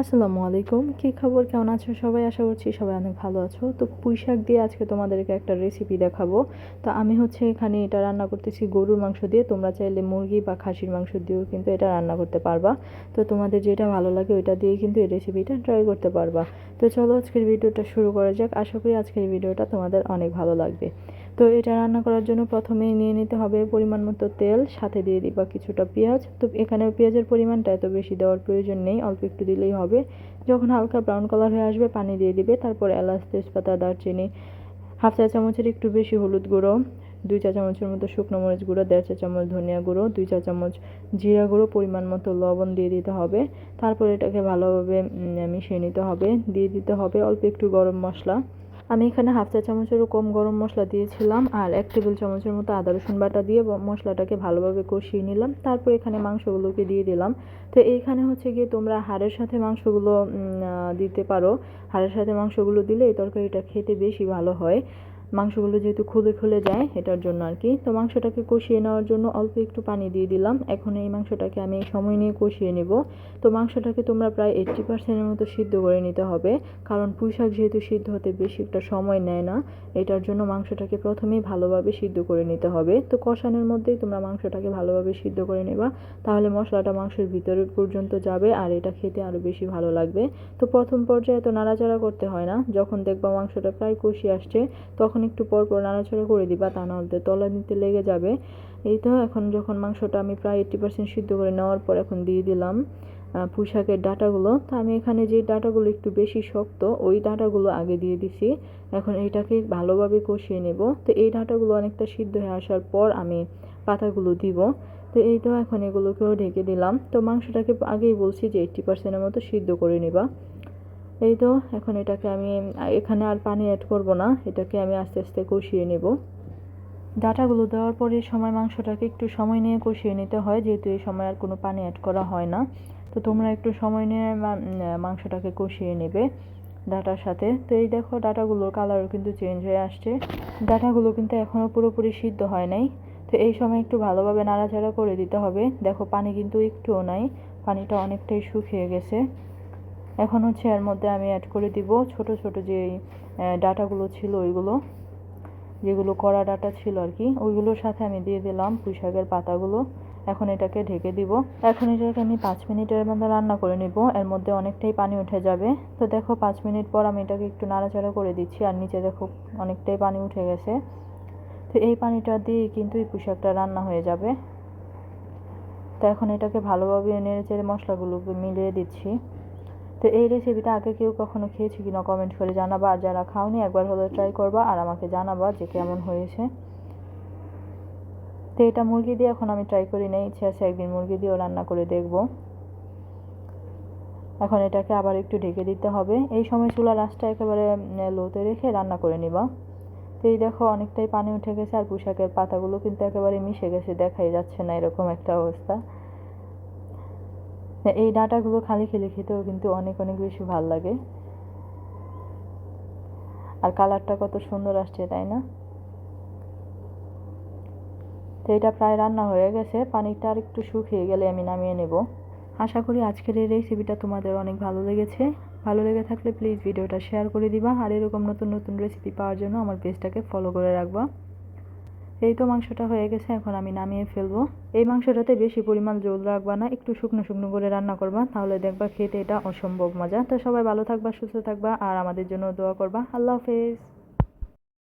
আসসালামু আলাইকুম। কী খবর? কেমন আছো সবাই? আশা করছি সবাই অনেক ভালো আছো। তো পুঁই শাক দিয়ে আজকে তোমাদেরকে একটা রেসিপি দেখাবো। তো আমি হচ্ছে এখানে এটা রান্না করতেছি গরুর মাংস দিয়ে। তোমরা চাইলে মুরগি বা খাসির মাংস দিয়েও কিন্তু এটা রান্না করতে পারবা। তো তোমাদের যেটা ভালো লাগে ওইটা দিয়ে কিন্তু এই রেসিপিটা ট্রাই করতে পারবা। তো চলো আজকের ভিডিওটা শুরু করা যাক। আশা করি আজকের ভিডিওটা তোমাদের অনেক ভালো লাগবে। তো এটা রান্না করার জন্য প্রথমেই নিয়ে নিতে হবে পরিমাণ মতো তেল, সাথে দিয়ে দিবা কিছুটা পেঁয়াজ। তো এখানে পেঁয়াজের পরিমাণটা এত বেশি দেওয়ার প্রয়োজন নেই। অল্প একটু দিলেই হবে। যখন হালকা ব্রাউন কালার হয়ে আসবে, পানি দিয়ে দিবে। তারপর এলাচ, তেজপাতা, দারচিনি, হাফ চা চামচের একটু বেশি হলুদ গুঁড়ো, দুই চা চামচের মতো শুকনো মরিচ গুঁড়ো, দেড় চা চামচ ধনিয়া গুঁড়ো, দুই চা চামচ জিরা গুঁড়ো, পরিমাণ মতো লবণ দিয়ে দিতে হবে। তারপর এটাকে ভালোভাবে মিশিয়ে নিতে হবে। দিয়ে দিতে হবে অল্প একটু গরম মশলা। আমি এখানে হাফ চা চামচেরও কম গরম মশলা দিয়েছিলাম আর এক টেবিল চামচের মতো আদা রসুন বাটা দিয়ে মশলাটাকে ভালোভাবে কষিয়ে নিলাম। তারপর এখানে মাংসগুলোকে দিয়ে দিলাম। তো এইখানে হচ্ছে গিয়ে তোমরা হাড়ের সাথে মাংসগুলো দিতে পারো। হাড়ের সাথে মাংসগুলো দিলে এই তরকারিটা খেতে বেশি ভালো হয়। মাংসগুলো যেহেতু খুলে খুলে যায় এটার জন্য আর কি। তো মাংসটাকে কষিয়ে নেওয়ার জন্য অল্প একটু পানি দিয়ে দিলাম। এখন এই মাংসটাকে আমি সময় নিয়ে কষিয়ে নেব। তো মাংসটাকে তোমরা প্রায় এইট্টি পার্সেন্টের মতো সিদ্ধ করে নিতে হবে। কারণ পুঁই শাক যেহেতু সিদ্ধ হতে বেশি একটা সময় নেয় না, এটার জন্য মাংসটাকে প্রথমেই ভালোভাবে সিদ্ধ করে নিতে হবে। তো কষানোর মধ্যেই তোমরা মাংসটাকে ভালোভাবে সিদ্ধ করে নেবা। তাহলে মশলাটা মাংসের ভিতরে পর্যন্ত যাবে আর এটা খেতে আরও বেশি ভালো লাগবে। তো প্রথম পর্যায়ে তো নাড়াচাড়া করতে হয় না। যখন দেখবা মাংসটা প্রায় কষিয়ে আসছে, তখন তখন একটু পর পর নাড়াচাড়া করে দিবা তা নাহলে তলা নিতে লেগে যাবে। এই তো এখন যখন মাংসটা আমি প্রায় এইট্টি পার্সেন্ট সিদ্ধ করে নেওয়ার পর এখন দিয়ে দিলাম পুঁশাকের ডাটাগুলো। তো আমি এখানে যে ডাটাগুলো একটু বেশি শক্ত, ওই ডাটাগুলো আগে দিয়ে দিছি। এখন এটাকে ভালোভাবে কষিয়ে নেব। তো এই ডাটাগুলো অনেকটা সিদ্ধ হয়ে আসার পর আমি পাতাগুলো দিব। তো এই তো এখন এগুলোকেও ঢেকে দিলাম। তো মাংসটাকে আগেই বলছি যে এইট্টি পার্সেন্টের মতো সিদ্ধ করে নেবা। এই তো, এখন এটাকে আমি, এখানে আর পানি অ্যাড করব না, এটাকে আমি আস্তে আস্তে কষিয়ে নেব। ডাটাগুলো দেওয়ার পরে সময় মাংসটাকে একটু সময় নিয়ে কষিয়ে নিতে হয়, যেহেতু এই সময় আর কোনো পানি অ্যাড করা হয় না। তো তোমরা একটু সময় নিয়ে মাংসটাকে কষিয়ে নেবে ডাটার সাথে। তো এই দেখো, ডাটাগুলোর কালারও কিন্তু চেঞ্জ হয়ে আসছে। ডাটাগুলো কিন্তু এখনও পুরোপুরি সিদ্ধ হয় নাই। তো এই সময় একটু ভালোভাবে নাড়াচাড়া করে দিতে হবে। দেখো, পানি কিন্তু একটুও নাই, পানিটা অনেকটাই শুকিয়ে গেছে। এখন হচ্ছে এর মধ্যে আমি অ্যাড করে দিব ছোট ছোট যে ডাটাগুলো ছিল ওইগুলো, যেগুলো কড়া ডাটা ছিল আর কি, ওইগুলোর সাথে আমি দিয়ে দিলাম পুঁই শাকের পাতাগুলো। এখন এটাকে ঢেকে দিব। এখন এটাকে আমি পাঁচ মিনিটের মধ্যে রান্না করে নিব। এর মধ্যে অনেকটাই পানি উঠে যাবে। তো দেখো পাঁচ মিনিট পর আমি এটাকে একটু নাড়াচাড়া করে দিচ্ছি আর নিচে দেখো অনেকটাই পানি উঠে গেছে। তো এই পানিটা দিয়ে কিন্তু এই পুঁশাকটা রান্না হয়ে যাবে। তো এখন এটাকে ভালোভাবে নেড়ে চেড়ে মশলাগুলো মিলিয়ে দিচ্ছি। তো এই রেসিপিটা আগে কেউ কখনো খেয়েছি কিনা কমেন্ট করে জানাবা, আর যারা খাওনি, একবার হলে ট্রাই করবা আর আমাকে জানাবা যে কেমন হয়েছে। তো এটা মুরগি দিয়ে এখন আমি ট্রাই করি, নাই ইচ্ছে আছে একদিন মুরগি দিয়েও রান্না করে দেখব। এখন এটাকে আবার একটু ঢেকে দিতে হবে। এই সময় চুলা রাসটা একেবারে লোতে রেখে রান্না করে নিবা। তো এই দেখো অনেকটাই পানি উঠে গেছে, আর পোশাকের পাতাগুলো কিন্তু একেবারে মিশে গেছে, দেখাই যাচ্ছে না এরকম একটা অবস্থা। এই ডাঁটাগুলো খালি খেলে খেতেও কিন্তু অনেক অনেক বেশি ভালো লাগে। আর কালারটা কত সুন্দর আসছে, তাই না? তো এটা প্রায় রান্না হয়ে গেছে। পানিটা আর একটু শুকিয়ে গেলে আমি নামিয়ে নেব। আশা করি আজকের এই রেসিপিটা তোমাদের অনেক ভালো লেগেছে। ভালো লেগে থাকলে প্লিজ ভিডিওটা শেয়ার করে দিবা। আর এরকম নতুন নতুন রেসিপি পাওয়ার জন্য আমার পেজটাকে ফলো করে রাখবা। এই তো মাংসটা হয়ে গেছে, এখন আমি নামিয়ে ফেলব। এই মাংসটাতে বেশি পরিমাণ জল রাখবা না, একটু শুকনো শুকনো করে রান্না করবা, তাহলে দেখবা খেতে এটা অসম্ভব মজা। তো সবাই ভালো থাকবা, সুস্থ থাকবা, আর আমাদের জন্য দোয়া করবা। আল্লাহ হাফেজ।